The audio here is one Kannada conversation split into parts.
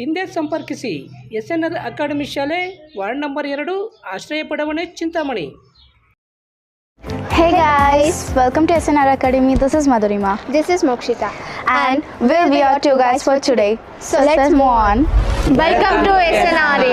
ಹಿಂದೆ ಸಂಪರ್ಕಿಸಿ ಎಸ್ ಎನ್ ಆರ್ ಅಕಾಡೆಮಿ ಶಾಲೆ ವಾರ್ಡ್ ನಂಬರ್ ಎರಡು ಆಶ್ರಯ ಬಡಾವಣೆ Chintamani Hey guys, welcome to SNR Academy. This is Madhurima. This is Mokshita. And we'll be your two guys for today. So let's move on. Welcome to SNRA.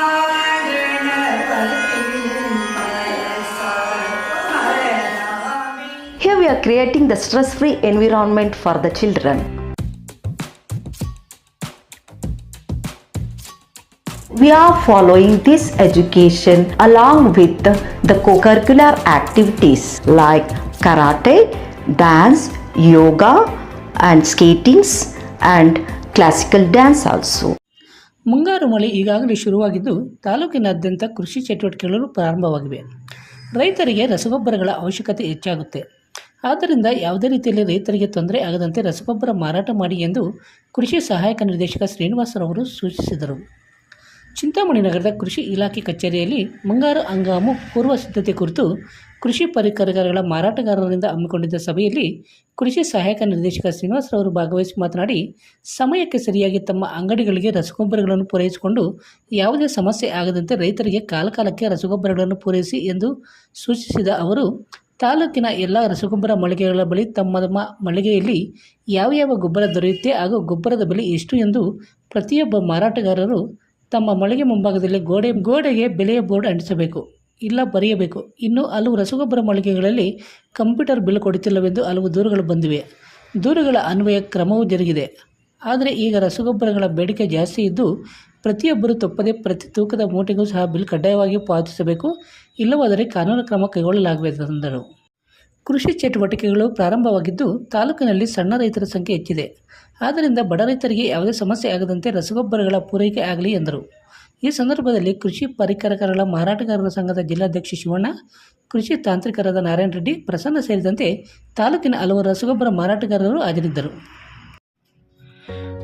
Creating the stress free environment for the children. We are following this education along with the, co-curricular activities like karate, dance, yoga and skatings and classical dance also. ಮುಂಗಾರು ಮಳೆ ಈಗಾಗಲೇ ಶುರುವಾಗಿದ್ದು ತಾಲೂಕಿನಾದ್ಯಂತ ಕೃಷಿ ಚಟುವಟಿಕೆಗಳು ಪ್ರಾರಂಭವಾಗಿವೆ ರೈತರಿಗೆ ರಸಗೊಬ್ಬರಗಳ ಅವಶ್ಯಕತೆ ಹೆಚ್ಚಾಗುತ್ತೆ ಆದ್ದರಿಂದ ಯಾವುದೇ ರೀತಿಯಲ್ಲಿ ರೈತರಿಗೆ ತೊಂದರೆ ಆಗದಂತೆ ರಸಗೊಬ್ಬರ ಮಾರಾಟ ಮಾಡಿ ಎಂದು ಕೃಷಿ ಸಹಾಯಕ ನಿರ್ದೇಶಕ ಶ್ರೀನಿವಾಸರವರು ಸೂಚಿಸಿದರು. ಚಿಂತಾಮಣಿ ನಗರದ ಕೃಷಿ ಇಲಾಖೆ ಕಚೇರಿಯಲ್ಲಿ ಮುಂಗಾರು ಹಂಗಾಮು ಪೂರ್ವ ಸಿದ್ಧತೆ ಕುರಿತು ಕೃಷಿ ಪರಿಕರಗಳ ಮಾರಾಟಗಾರರಿಂದ ಹಮ್ಮಿಕೊಂಡಿದ್ದ ಸಭೆಯಲ್ಲಿ ಕೃಷಿ ಸಹಾಯಕ ನಿರ್ದೇಶಕ ಶ್ರೀನಿವಾಸರವರು ಭಾಗವಹಿಸಿ ಮಾತನಾಡಿ, ಸಮಯಕ್ಕೆ ಸರಿಯಾಗಿ ತಮ್ಮ ಅಂಗಡಿಗಳಿಗೆ ರಸಗೊಬ್ಬರಗಳನ್ನು ಪೂರೈಸಿಕೊಂಡು ಯಾವುದೇ ಸಮಸ್ಯೆ ಆಗದಂತೆ ರೈತರಿಗೆ ಕಾಲಕಾಲಕ್ಕೆ ರಸಗೊಬ್ಬರಗಳನ್ನು ಪೂರೈಸಿ ಎಂದು ಸೂಚಿಸಿದ ಅವರು ತಾಲೂಕಿನ ಎಲ್ಲ ರಸಗೊಬ್ಬರ ಮಳಿಗೆಗಳ ಬಳಿ ತಮ್ಮ ತಮ್ಮ ಮಳಿಗೆಯಲ್ಲಿ ಯಾವ ಯಾವ ಗೊಬ್ಬರ ದೊರೆಯುತ್ತೆ ಹಾಗೂ ಗೊಬ್ಬರದ ಬೆಲೆ ಎಷ್ಟು ಎಂದು ಪ್ರತಿಯೊಬ್ಬ ಮಾರಾಟಗಾರರು ತಮ್ಮ ಮಳಿಗೆ ಮುಂಭಾಗದಲ್ಲಿ ಗೋಡೆ, ಗೋಡೆಗೆ ಬೆಲೆಯ ಬೋರ್ಡ್ ಅಂಟಿಸಬೇಕು. ಇಲ್ಲ ಬರೆಯಬೇಕು. ಇನ್ನು ಹಲವು ರಸಗೊಬ್ಬರ ಮಳಿಗೆಗಳಲ್ಲಿ ಕಂಪ್ಯೂಟರ್ ಬಿಲ್ ಕೊಡುತ್ತಿಲ್ಲವೆಂದು ಹಲವು ದೂರುಗಳು ಬಂದಿವೆ. ದೂರುಗಳ ಅನ್ವಯ ಕ್ರಮವೂ ಜರುಗಿದೆ. ಆದರೆ ಈಗ ರಸಗೊಬ್ಬರಗಳ ಬೇಡಿಕೆ ಜಾಸ್ತಿ ಇದ್ದು ಪ್ರತಿಯೊಬ್ಬರು ತಪ್ಪದೆ ಪ್ರತಿ ತೂಕದ ಮೂಟೆಗೂ ಸಹ ಬಿಲ್ ಕಡ್ಡಾಯವಾಗಿ ಪಾವತಿಸಬೇಕು, ಇಲ್ಲವಾದರೆ ಕಾನೂನು ಕ್ರಮ ಕೈಗೊಳ್ಳಲಾಗುವುದೆಂದರು ಕೃಷಿ ಚಟುವಟಿಕೆಗಳು ಪ್ರಾರಂಭವಾಗಿದ್ದು ತಾಲೂಕಿನಲ್ಲಿ ಸಣ್ಣ ರೈತರ ಸಂಖ್ಯೆ ಹೆಚ್ಚಿದೆ. ಆದ್ದರಿಂದ ಬಡ ರೈತರಿಗೆ ಯಾವುದೇ ಸಮಸ್ಯೆ ಆಗದಂತೆ ರಸಗೊಬ್ಬರಗಳ ಪೂರೈಕೆ ಆಗಲಿ ಎಂದರು. ಈ ಸಂದರ್ಭದಲ್ಲಿ ಕೃಷಿ ಪರಿಕರಕರಗಳ ಮಾರಾಟಗಾರರ ಸಂಘದ ಜಿಲ್ಲಾಧ್ಯಕ್ಷ ಶಿವಣ್ಣ, ಕೃಷಿ ತಾಂತ್ರಿಕರಾದ ನಾರಾಯಣ ರೆಡ್ಡಿ, ಪ್ರಸನ್ನ ಸೇರಿದಂತೆ ತಾಲೂಕಿನ ಹಲವು ರಸಗೊಬ್ಬರ ಮಾರಾಟಗಾರರು ಹಾಜರಿದ್ದರು.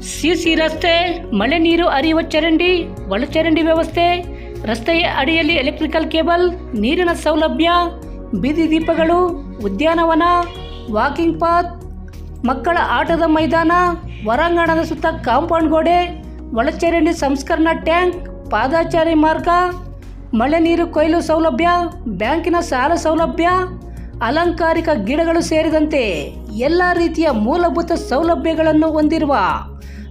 ಸಿಸಿ ರಸ್ತೆ, ಮಳೆ ನೀರು ಹರಿಯುವ ಚರಂಡಿ, ಒಳಚರಂಡಿ ವ್ಯವಸ್ಥೆ, ರಸ್ತೆಯ ಅಡಿಯಲ್ಲಿ ಎಲೆಕ್ಟ್ರಿಕಲ್ ಕೇಬಲ್ ನೀರಿನ ಸೌಲಭ್ಯ, ಬೀದಿ ದೀಪಗಳು, ಉದ್ಯಾನವನ ವಾಕಿಂಗ್ ಪಾತ್ ಮಕ್ಕಳ ಆಟದ ಮೈದಾನ, ಹೊರಾಂಗಣದ ಸುತ್ತ ಕಾಂಪೌಂಡ್ ಗೋಡೆ, ಒಳಚರಂಡಿ ಸಂಸ್ಕರಣಾ ಟ್ಯಾಂಕ್, ಪಾದಾಚಾರಿ ಮಾರ್ಗ, ಮಳೆ ನೀರು ಕೊಯ್ಲು ಸೌಲಭ್ಯ, ಬ್ಯಾಂಕಿನ ಸಾಲ ಸೌಲಭ್ಯ ಅಲಂಕಾರಿಕ ಗಿಡಗಳು ಸೇರಿದಂತೆ ಎಲ್ಲ ರೀತಿಯ ಮೂಲಭೂತ ಸೌಲಭ್ಯಗಳನ್ನು ಹೊಂದಿರುವ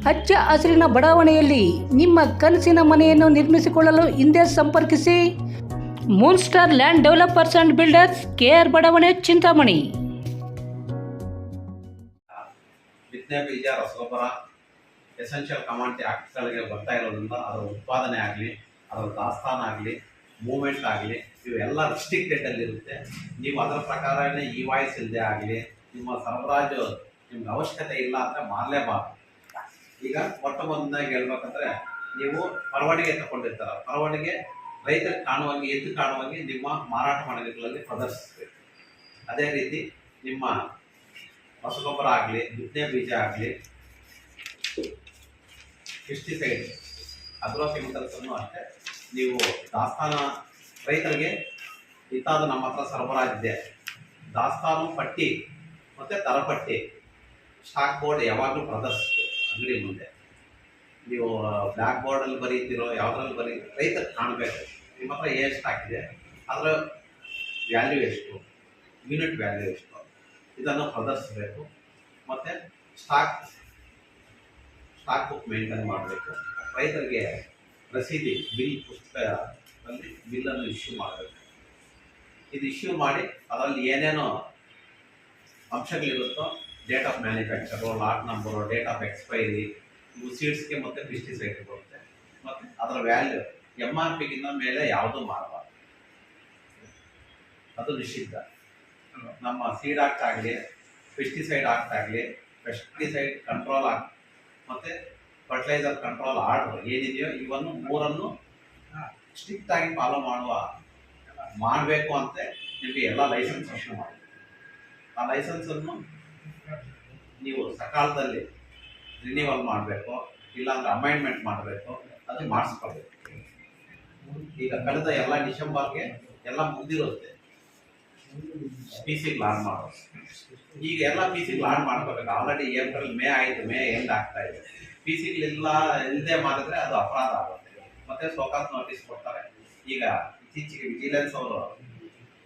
ಹಚ್ಚ ಹಸಿರಿನ ಬಡಾವಣೆಯಲ್ಲಿ ನಿಮ್ಮ ಕನಸಿನ ಮನೆಯನ್ನು ನಿರ್ಮಿಸಿಕೊಳ್ಳಲು ಹಿಂದೆ ಸಂಪರ್ಕಿಸಿ. Moon star land developers and builders KR ಬಡಾವಣೆ, ಚಿಂತಾಮಣಿ. ರಸಗೊಬ್ಬರ ಎಸೆನ್ಷಿಯಲ್ ಬರ್ತಾ ಇರೋದ್ರಿಂದ ಅದರ ಉತ್ಪಾದನೆ ಆಗಲಿ, ಅದರ ದಾಸ್ತಾನ ಆಗಲಿ ಮೂವ್ಮೆಂಟ್ ಆಗಲಿ ಇವೆಲ್ಲ ರಿಸ್ಟ್ರಿಕ್ಟೆಡ್ ಇರುತ್ತೆ ನೀವು ಅದರ ಪ್ರಕಾರನೇ ಈ ವಾಯ್ಸ್ ಇಲ್ಲದೆ ಆಗಲಿ, ನಿಮ್ಮ ಸರಬರಾಜು ನಿಮ್ಗೆ ಅವಶ್ಯಕತೆ ಇಲ್ಲ ಅಂದರೆ ಮಾರಲೇಬಾರ್ದು. ಈಗ ಮೊಟ್ಟ ಮೊದಲಾಗಿ ಹೇಳ್ಬೇಕಂದ್ರೆ, ನೀವು ಪರವಾನಿಗೆ ತಗೊಂಡಿರ್ತಾರ ಪರವಾನಿಗೆ ರೈತರಿಗೆ ಕಾಣುವಂಗೆ, ಎದ್ದು ಕಾಣುವಂಗೆ ನಿಮ್ಮ ಮಾರಾಟ ಮಳಿಗೆಗಳಲ್ಲಿ ಪ್ರದರ್ಶಿಸಬೇಕು. ಅದೇ ರೀತಿ ನಿಮ್ಮ ರಸಗೊಬ್ಬರ ಆಗಲಿ ಬಿತ್ತನೆ ಬೀಜ ಆಗಲಿ ಪೆಸ್ಟಿಸೈಡ್ ಅಗ್ರೋ ಕೆಮಿಕಲ್ಸನ್ನು ಅಷ್ಟೇ ನೀವು ದಾಸ್ತಾನ ರೈತರಿಗೆ ಇಂಥದ್ದು ನಮ್ಮ ಹತ್ರ ಸರಬರಾಜಿದೆ ದಾಸ್ತಾನು ಪಟ್ಟಿ ಮತ್ತು ತರಪಟ್ಟಿ ಸ್ಟಾಕ್ ಬೋರ್ಡ್ ಯಾವಾಗಲೂ ಪ್ರದರ್ಶಿಸಬೇಕು ಅಂಗಡಿ ಮುಂದೆ. ನೀವು ಬ್ಲ್ಯಾಕ್ ಬೋರ್ಡಲ್ಲಿ ಬರೀತಿರೋ, ಯಾವುದ್ರಲ್ಲಿ ಬರೀ ರೈತರು ಕಾಣಬೇಕು. ನಿಮ್ಮ ಹತ್ರ ಸ್ಟಾಕ್ ಇದೆ. ಅದರ ವ್ಯಾಲ್ಯೂ ಎಷ್ಟು? ಯೂನಿಟ್ ವ್ಯಾಲ್ಯೂ ಎಷ್ಟು? ಇದನ್ನು ಪ್ರದರ್ಶಿಸಬೇಕು. ಮತ್ತು ಸ್ಟಾಕ್ ಸ್ಟಾಕ್ ಬುಕ್ ಮೇಂಟೈನ್ ಮಾಡಬೇಕು. ರೈತರಿಗೆ ರಸೀದಿ ಬಿಲ್ ಪುಸ್ತಕದಲ್ಲಿ ಬಿಲ್ಲನ್ನು ಇಶ್ಯೂ ಮಾಡಬೇಕು. ಇದು ಇಶ್ಯೂ ಮಾಡಿ ಅದರಲ್ಲಿ ಏನೇನೋ ಅಂಶಗಳಿರುತ್ತೋ date of manufacture lot number date of expiry ಇವು ಸೀಡ್ಸ್ಗೆ ಮತ್ತು ಪೆಸ್ಟಿಸೈಡ್ ಬರುತ್ತೆ. ಮತ್ತು ಅದರ ವ್ಯಾಲ್ಯೂ ಎಂ ಆರ್ ಪಿಗಿಂತ ಮೇಲೆ ಯಾವುದೂ ಮಾಡಬಾರ್ದು ಅದು ನಿಷಿದ್ಧ. ನಮ್ಮ ಸೀಡ್ ಆಕ್ಟ್ ಆಗಲಿ ಪೆಸ್ಟಿಸೈಡ್ ಆಕ್ಟ್ ಆಗಲಿ ಪೆಸ್ಟಿಸೈಡ್ ಕಂಟ್ರೋಲ್ ಆಕ್ಟ್ ಮತ್ತು ಫರ್ಟಿಲೈಸರ್ ಕಂಟ್ರೋಲ್ ಆರ್ಡರ್ ಏನಿದೆಯೋ ಇವನ್ನು ಮೂರನ್ನು ಸ್ಟ್ರಿಕ್ಟ್ ಆಗಿ ಫಾಲೋ ಮಾಡುವ ಮಾಡಬೇಕು ಅಂತ ನಿಮಗೆ ಎಲ್ಲ ಲೈಸೆನ್ಸ್ ಇಶ್ಯೂ ಮಾಡಿ ಆ ಲೈಸೆನ್ಸನ್ನು ನೀವು ಸಕಾಲದಲ್ಲಿ ರಿನ್ಯೂವಲ್ ಮಾಡಬೇಕು, ಇಲ್ಲಾಂದ್ರೆ ಅಮೈಂಡ್ಮೆಂಟ್ ಮಾಡಬೇಕು, ಅದು ಮಾಡಿಸ್ಕೊಳ್ಬೇಕು. ಈಗ ಕಳೆದ ಎಲ್ಲ ಡಿಸೆಂಬರ್ಗೆ ಎಲ್ಲ ಮುಗ್ದಿರುತ್ತೆ. ಪಿ ಸಿಗೆ ಲಾನ್ ಮಾಡೋದು. ಈಗ ಎಲ್ಲ ಪಿ ಸಿಗೆ ಲಾನ್ ಮಾಡ್ಕೋಬೇಕು ಆಲ್ರೆಡಿ ಏಪ್ರಿಲ್ ಮೇ ಆಯಿತು ಮೇ ಎಂಡ್ ಆಗ್ತಾ ಇದೆ. ಪಿ ಸಿಗಳೆಲ್ಲ ಇಲ್ಲದೆ ಮಾಡಿದ್ರೆ ಅದು ಅಪರಾಧ ಆಗುತ್ತೆ. ಮತ್ತೆ ಸೋಕಾಸ್ ನೋಟಿಸ್ ಕೊಡ್ತಾರೆ. ಈಗ ಇತ್ತೀಚೆಗೆ ವಿಜಿಲೆನ್ಸ್ ಅವರು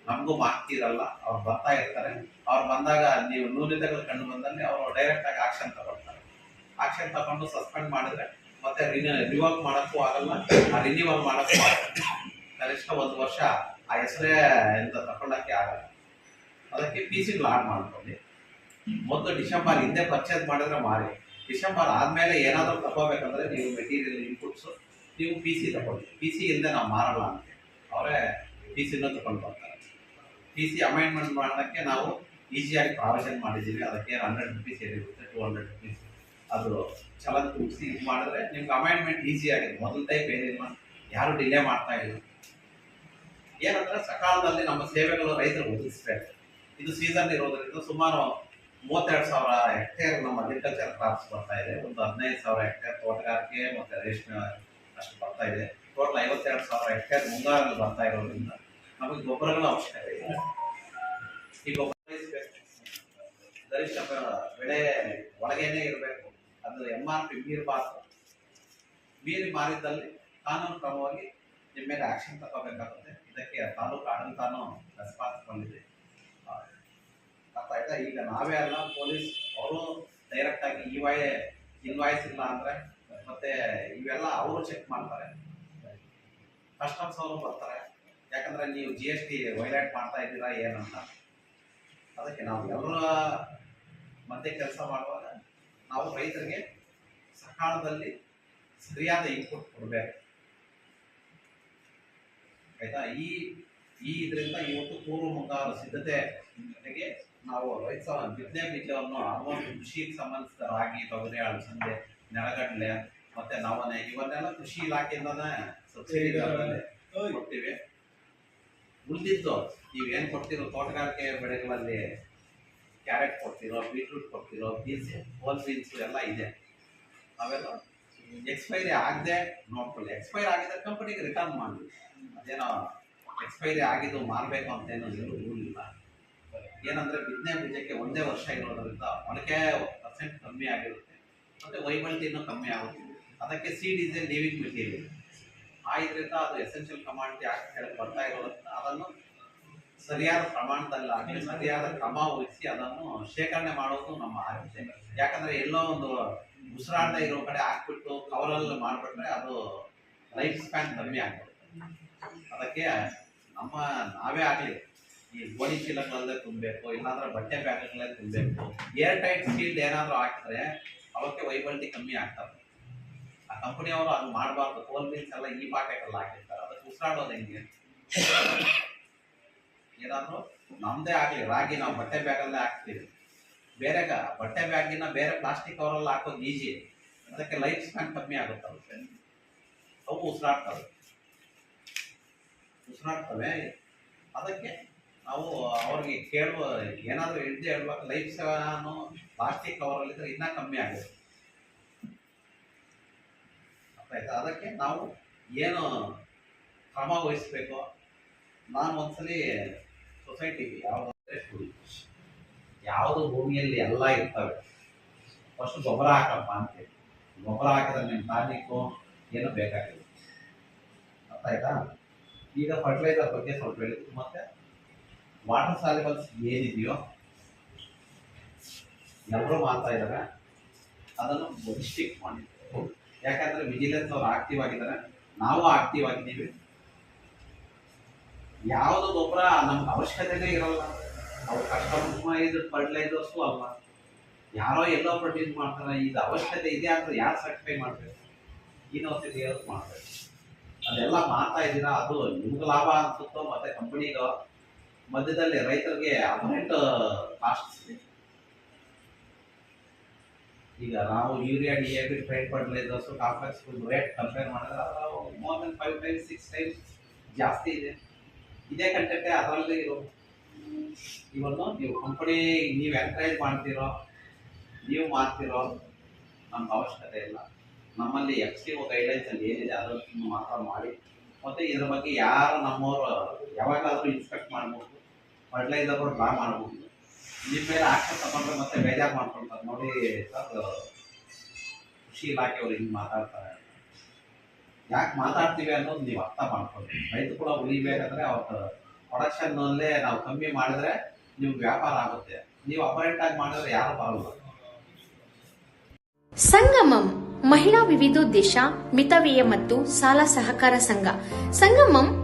ನಮಗೂ ಮಾಡ್ತಿರಲ್ಲ ಅವ್ರು ಬರ್ತಾ ಇರ್ತಾರೆ. ಅವ್ರು ಬಂದಾಗ ನೀವು ನ್ಯೂನತೆಗಳು ಕಂಡು ಬಂದಲ್ಲಿ ಅವರು ಡೈರೆಕ್ಟ್ ಆಗಿ ಆಕ್ಷನ್ ತಗೊಳ್ತಾರೆ. ಆಕ್ಷನ್ ತಗೊಂಡು ಸಸ್ಪೆಂಡ್ ಮಾಡಿದ್ರೆ ಮತ್ತೆ ರಿನಿವಲ್ ಮಾಡೋಕ್ಕೂ ಆಗಲ್ಲ. ಆ ರಿನ್ಯೂವಲ್ ಮಾಡೋಕ್ಕೂ ಆಗಲ್ಲ. ಕನಿಷ್ಠ ಒಂದು ವರ್ಷ ಆ ಹೆಸರೇ ಎಂತ ತಗೊಳ್ಳಕ್ಕೆ ಆಗಲ್ಲ. ಅದಕ್ಕೆ ಪಿ ಸಿ ಆಡ್ ಮಾಡ್ಕೊಳ್ಳಿ. ಮೊದಲು ಡಿಸೆಂಬರ್ ಹಿಂದೆ ಪರ್ಚೇಸ್ ಮಾಡಿದ್ರೆ ಮಾರಿ. ಡಿಸೆಂಬರ್ ಆದಮೇಲೆ ಏನಾದರೂ ತಗೋಬೇಕಂದ್ರೆ ನೀವು ಮೆಟೀರಿಯಲ್ ಇನ್ಪುಟ್ಸು ನೀವು ಪಿ ಸಿ ತಗೊಳ್ಳಿ. ಪಿ ಸಿ ಇಲ್ಲದೆ ನಾವು ಮಾರಲ್ಲ ಅಂತ ಅವರೇ ಪಿ ಸಿನ ತಗೊಂಡು ಬರ್ತಾರೆ. ಪಿ ಸಿ ಅಮೈಂಡ್ಮೆಂಟ್ ಮಾಡೋಕ್ಕೆ ನಾವು ಈಸಿಯಾಗಿ ಪ್ರಾವಿಷನ್ ಮಾಡಿದ್ದೀವಿ. ಅದಕ್ಕೆ ಹಂಡ್ರೆಡ್ ರುಪೀಸ್ ಏನಿರುತ್ತೆ ಟು ಹಂಡ್ರೆಡ್ ರುಪೀಸ್ ಅದು ಚಲನ್ ತುಂಬಿಸಿ ಇದು ಮಾಡಿದ್ರೆ ನಿಮ್ಗೆ ಅಮೈಂಡ್ಮೆಂಟ್ ಈಸಿ ಆಗಿದೆ. ಮೊದಲ ಟೈಪ್ ಏನಿಲ್ಲ ಯಾರು ಡಿಲೇ ಮಾಡ್ತಾ ಇಲ್ಲ. ಏನಂದ್ರೆ ಸಕಾಲದಲ್ಲಿ ನಮ್ಮ ಸೇವೆಗಳು ರೈತರು ಒದಗಿಸ್ಬೇಕು ಇದು ಸೀಸನ್ ಇರೋದ್ರಿಂದ ಸುಮಾರು ಮೂವತ್ತೆರಡು ಸಾವಿರ ಹೆಕ್ಟೇರ್ ನಮ್ಮ ಅಗ್ರಿಕಲ್ಚರ್ ಕ್ರಾಪ್ಸ್ ಬರ್ತಾ ಇದೆ. ಒಂದು ಹದಿನೈದು ಸಾವಿರ ಹೆಕ್ಟೇರ್ ತೋಟಗಾರಿಕೆ ಮತ್ತು ರೇಷ್ಮೆ ಅಷ್ಟು ಬರ್ತಾ ಇದೆ. ಟೋಟಲ್ ಐವತ್ತೆರಡು ಸಾವಿರ ಹೆಕ್ಟೇರ್ ಮುಂಗಾರಲ್ಲಿ ಬರ್ತಾ ಇರೋದ್ರಿಂದ ನಮಗೆ ಗೊಬ್ಬರಗಳ ಅವಶ್ಯಕತೆ ಇದೆ. ಈ ಗೊಬ್ಬರ. ಗರಿಷ್ಠ ಬೆಳೆ ಒಳಗೇನೆ ಇರಬೇಕು. ಅದು ಎಂ ಆರ್ ಪಿ ಮೀರಬಾರ್ದು. ಮೀರಿ ಮಾರಿದ್ದಲ್ಲಿ ಕಾನೂನು ಕ್ರಮವಾಗಿ ನಿಮ್ಮ ಮೇಲೆ ಆಕ್ಷನ್ ತಗೋಬೇಕಾಗುತ್ತೆ. ಇದಕ್ಕೆ ತಾಲೂಕು ಆಡಳಿತಾನು ರೆಸ್ಪಾನ್ಸ್ ಬಂದಿದೆ. ಅರ್ಥ ಆಯ್ತಾ ಈಗ ನಾವೇ ಅಲ್ಲ, ಪೊಲೀಸ್, ಅವರು ಡೈರೆಕ್ಟ್ ಆಗಿ ಇ ವೈ, ಇನ್ವಾಯ್ಸ್ ಇಲ್ಲ ಅಂದ್ರೆ ಮತ್ತೆ ಇವೆಲ್ಲ ಅವರು ಚೆಕ್ ಮಾಡ್ತಾರೆ. ಕಸ್ಟಮ್ಸ್ ಅವರು ಬರ್ತಾರೆ. ಯಾಕಂದ್ರೆ ನೀವು ಜಿ ಎಸ್ ಟಿ ವೈಲೇಟ್ ಮಾಡ್ತಾ ಇದ್ದೀರಾ ಏನಂತ ಅದಕ್ಕೆ ನಾವು ಎಲ್ಲರ ಮಧ್ಯೆ ಕೆಲಸ ಮಾಡುವಾಗ ನಾವು ರೈತರಿಗೆ ಸಕಾಲದಲ್ಲಿ ಸರಿಯಾದ ಇನ್ಪುಟ್ ಕೊಡಬೇಕು. ಆಯ್ತಾ? ಈ ಈ ಇದರಿಂದ ಇವತ್ತು ಪೂರ್ವ ಮುಂಗಾರು ಜೊತೆಗೆ ನಾವು ರೈತ ಬಿತ್ತನೆ ಬೀಜವನ್ನು ಆಲ್ಮೋಸ್ಟ್ ಕೃಷಿಗೆ ಸಂಬಂಧಿಸಿದ ರಾಗಿ, ತೊಗರಿ ಅಳಸಂದೆ ನೆಲಗಡಲೆ ಮತ್ತೆ ನವನೆ ಇವನ್ನೆಲ್ಲ ಕೃಷಿ ಇಲಾಖೆಯಿಂದನೇ ಸಬ್ಸಿಡಿ ಕೊಡ್ತೀವಿ. ಉಳಿದಿದ್ದು ನೀವೇನು ಕೊಡ್ತಿರೋ ತೋಟಗಾರಿಕೆ ಬೆಳೆಗಳಲ್ಲಿ ಕ್ಯಾರೆಟ್ ಕೊಡ್ತಿರೋ ಬೀಟ್ರೂಟ್ ಕೊಡ್ತಿರೋ ಬೀನ್ಸ್ ಹೋಲ್ ಬೀನ್ಸ್ ಎಲ್ಲ ಇದೆ. ಅವೆಲ್ಲ ಎಕ್ಸ್ಪೈರಿ ಆಗದೆ ನೋಡ್ಕೊಳ್ಳಿ. ಎಕ್ಸ್ಪೈರ್ ಆಗಿದ್ರೆ ಕಂಪನಿಗೆ ರಿಟರ್ನ್ ಮಾಡಿ. ಅದೇನೋ ಎಕ್ಸ್ಪೈರಿ ಆಗಿದ್ದು ಮಾರಬೇಕು ಅಂತ ಎಲ್ಲೂ ರೂಲ್ ಇಲ್ಲ. ಏನಂದ್ರೆ ಬಿತ್ತನೆ ಬೀಜಕ್ಕೆ ಒಂದೇ ವರ್ಷ ಇರೋದ್ರಿಂದ ಮೊಳಕೆ ಪರ್ಸೆಂಟ್ ಕಮ್ಮಿ ಆಗಿರುತ್ತೆ. ಮತ್ತೆ ವೈಬಲ್ಟಿನೂ ಕಮ್ಮಿ ಆಗುತ್ತೆ. ಅದಕ್ಕೆ seed is a living material ಆಯ್ದ್ರಿಂದ ಇದರಿಂದ ಅದು ಎಸೆನ್ಷಿಯಲ್ ಕಮಾಂಡಿಟಿ ಕೆಳಗೆ ಬರ್ತಾ ಇರೋದ್ರಿಂದ ಅದನ್ನು ಸರಿಯಾದ ಪ್ರಮಾಣದಲ್ಲಿ ಆಗಲಿ ಸರಿಯಾದ ಕ್ರಮ ವಹಿಸಿ ಅದನ್ನು ಶೇಖರಣೆ ಮಾಡೋದು ನಮ್ಮ ಆದ್ಯತೆ ಯಾಕಂದ್ರೆ ಎಲ್ಲೋ ಒಂದು ಉಸಿರಾಡದೆ ಇರೋ ಕಡೆ ಹಾಕ್ಬಿಟ್ಟು ಕವರಲ್ಲಿ ಮಾಡಿಬಿಟ್ರೆ ಅದು ಲೈಫ್ ಸ್ಪ್ಯಾನ್ ಕಮ್ಮಿ ಆಗ್ಬಿಡುತ್ತೆ. ಅದಕ್ಕೆ ನಮ್ಮ ನಾವೇ ಆಗಲಿ ಈ ಗೋಣಿ ಚೀಲಗಳಲ್ಲೇ ತುಂಬಬೇಕು ಇಲ್ಲಾಂದ್ರೆ ಬಟ್ಟೆ ಬ್ಯಾಗ್ಗಳಲ್ಲೇ ತುಂಬಬೇಕು. ಏರ್ ಟೈಟ್ ಸೀಲ್ಡ್ ಏನಾದರೂ ಹಾಕಿದ್ರೆ ಅವಕ್ಕೆ ವೈಬಲ್ಟಿ ಕಮ್ಮಿ ಆಗ್ತದೆ. ಆ ಕಂಪನಿಯವರು ಅದು ಮಾಡಬಾರ್ದು. ಕೋಲ್ ಮಿಲ್ಸ್ ಎಲ್ಲ ಈ ಪಾಕೆಟ್ ಎಲ್ಲ ಹಾಕಿರ್ತಾರೆ. ಅದಕ್ಕೆ ಉಸಿರಾಡೋದು ಹೆಂಗೆ? ಏನಾದರೂ ನಮ್ಮದೇ ಆಗಲಿ, ರಾಗಿ ನಾವು ಬಟ್ಟೆ ಬ್ಯಾಗಲ್ಲೇ ಹಾಕ್ತೀವಿ. ಬೇರೆ ಗ- ಬಟ್ಟೆ ಬ್ಯಾಗಿನ ಬೇರೆ ಪ್ಲಾಸ್ಟಿಕ್ ಕವರಲ್ಲಿ ಹಾಕೋದು ಈಜಿ ಅದಕ್ಕೆ ಲೈಫ್ ಸ್ಪ್ಯಾನ್ ಕಮ್ಮಿ ಆಗುತ್ತವೆ ಅವು ಉಸಿರಾಡ್ತವೆ. ಉಸಿರಾಡ್ತವೆ. ಅದಕ್ಕೆ ನಾವು ಅವ್ರಿಗೆ ಕೇಳುವ, ಏನಾದರೂ ಹಿಡ್ದು ಹೇಳ್ಬೇಕು. ಲೈಫ್ ಸ್ಪ್ಯಾನು ಪ್ಲಾಸ್ಟಿಕ್ ಕವರಲ್ಲಿದ್ದರೆ ಇನ್ನೂ ಕಮ್ಮಿ ಆಗುತ್ತೆ. ಆಯ್ತಾ ಅದಕ್ಕೆ ನಾವು ಏನು ಕ್ರಮ ವಹಿಸ್ಬೇಕು? ನಾನು ಒಂದ್ಸಲಿ ಸೊಸೈಟಿಗೆ ಯಾವುದು ಯಾವುದು ಭೂಮಿಯಲ್ಲಿ ಎಲ್ಲ ಇರ್ತವೆ. ಫಸ್ಟ್ ಗೊಬ್ಬರ ಹಾಕಪ್ಪ ಅಂತೇಳಿ. ಗೊಬ್ಬರ ಹಾಕಿದ್ರೆ ನಿಮ್ಮ ಟಾನಿಕ್ಕು ಏನು ಬೇಕಾಗಿಲ್ಲ. ಅರ್ಥ ಆಯ್ತಾ ಈಗ ಫರ್ಟಿಲೈಸರ್ ಬಗ್ಗೆ ಸ್ವಲ್ಪ ಹೇಳಿದ್ರು. ಮತ್ತೆ ವಾಟರ್ ಸಾಲಿಬಲ್ಸ್ ಏನಿದೆಯೋ ಎಲ್ಲರೂ ಮಾಡ್ತಾ ಇದ್ದಾರೆ ಅದನ್ನು ಬಿಸ್ಟಿಕ್ ಮಾಡಿ ಯಾಕಂದ್ರೆ ವಿಜಿಲೆನ್ಸ್ ಅವ್ರು ಆಕ್ಟಿವ್ ಆಗಿದ್ದಾರೆ. ನಾವು ಆಕ್ಟಿವ್ ಆಗಿದ್ದೀವಿ. ಯಾವುದು ಗೊಬ್ಬರ ನಮ್ಗೆ ಅವಶ್ಯಕತೆನೇ ಇರಲ್ಲ. ಅವ್ರು ಕಸ್ಟಮೈಸ್ ಫರ್ಟಿಲೈಸರ್ಸು ಅಲ್ಲ ಯಾರೋ ಎಲ್ಲೋ ಪ್ರೊಡ್ಯೂಸ್ ಮಾಡ್ತಾರೆ, ಇದು ಅವಶ್ಯಕತೆ ಇದೆ ಅಂದ್ರೆ ಯಾರು ಸರ್ಟಿಫೈ ಮಾಡಬೇಕು? ಯೂನಿವರ್ಸಿಟಿ ಅವ್ರು ಮಾಡಬೇಕು. ಅದೆಲ್ಲ ಮಾಡ್ತಾ ಇದ್ದೀರಾ, ಅದು ನಿಮ್ಗೆ ಲಾಭ ಅನ್ಸುತ್ತೋ ಮತ್ತೆ ಕಂಪನಿಗೋ ಮಧ್ಯದಲ್ಲಿ ರೈತರಿಗೆ ಅಮೌಂಟ್ ಕಾಸ್ಟ್ ಇದೆ. ಈಗ ನಾವು ಯೂರಿಯಾ, ಡಿ ಎ ಪಿ ಟ್ರೈಡ್ ಫರ್ಟಿಲೈಸರ್ಸು ಕಾಂಪ್ಲೆಕ್ಸ್ ರೇಟ್ ಕಂಪೇರ್ ಮಾಡಿದ್ರೆ more than five times six times ಜಾಸ್ತಿ ಇದೆ. ಇದೇ ಕಂಟೆಂಟೇ ಅದರಲ್ಲೇ ಇರೋ. ಇವನ್ನು ನೀವು ಕಂಪನಿ ನೀವು ಎಂಕರೇಜ್ ಮಾಡ್ತೀರೋ, ನೀವು ಮಾಡ್ತಿರೋ ನಮ್ಗೆ ಅವಶ್ಯಕತೆ ಇಲ್ಲ. ನಮ್ಮಲ್ಲಿ ಎಫ್ ಸಿ ಒ ಗೈಡ್ಲೈನ್ಸಲ್ಲಿ ಏನಿದೆ ಅದನ್ನು ಮಾತ್ರ ಮಾಡಿ. ಮತ್ತು ಇದ್ರ ಬಗ್ಗೆ ಯಾರು ನಮ್ಮವರು ಯಾವಾಗಾದರೂ ಇನ್ಸ್ಪೆಕ್ಟ್ ಮಾಡ್ಬೋದು. ಫರ್ಟಿಲೈಸರ್ ಡ್ರಾ ಮಾಡ್ಬೋದು. ನಿಮ್ಮ ಮೇಲೆ ಆಕ್ಷನ್ ತಗೊಂಡ್ರೆ ಮತ್ತೆ ಬೇಜಾರು ಮಾಡ್ಕೊಳ್ತಾರೆ. ನೋಡಿ, ಸರ್, ಕೃಷಿ ಇಲಾಖೆಯವರು ಹಿಂಗೆ ಮಾತಾಡ್ತಾರೆ. ಯಾಕೆ ಮಾತಾಡ್ತೀವಿ ಅನ್ನೋದು ನೀವು ಅರ್ಥ ಮಾಡ್ಕೊಳ್ಳಿ. ರೈತ ಕೂಡ ಉಳಿಬೇಕಂದ್ರೆ ಅವ್ರ ಪ್ರೊಡಕ್ಷನ್ನಲ್ಲೇ ನಾವು ಕಮ್ಮಿ ಮಾಡಿದ್ರೆ ನಿಮ್ಗೆ ವ್ಯಾಪಾರ ಆಗುತ್ತೆ. ನೀವು ಅಪರೇಟ್ ಆಗಿ ಮಾಡಿದ್ರೆ ಯಾರು ಬರಲ್ಲ. ಸಂಗಮಂ, ಮಹಿಳಾ ವಿವಿಧೋದ್ದೇಶ, ಮಿತವ್ಯಯ ಮತ್ತು ಸಾಲ ಸಹಕಾರ ಸಂಘ. ಸಂಗಮಂ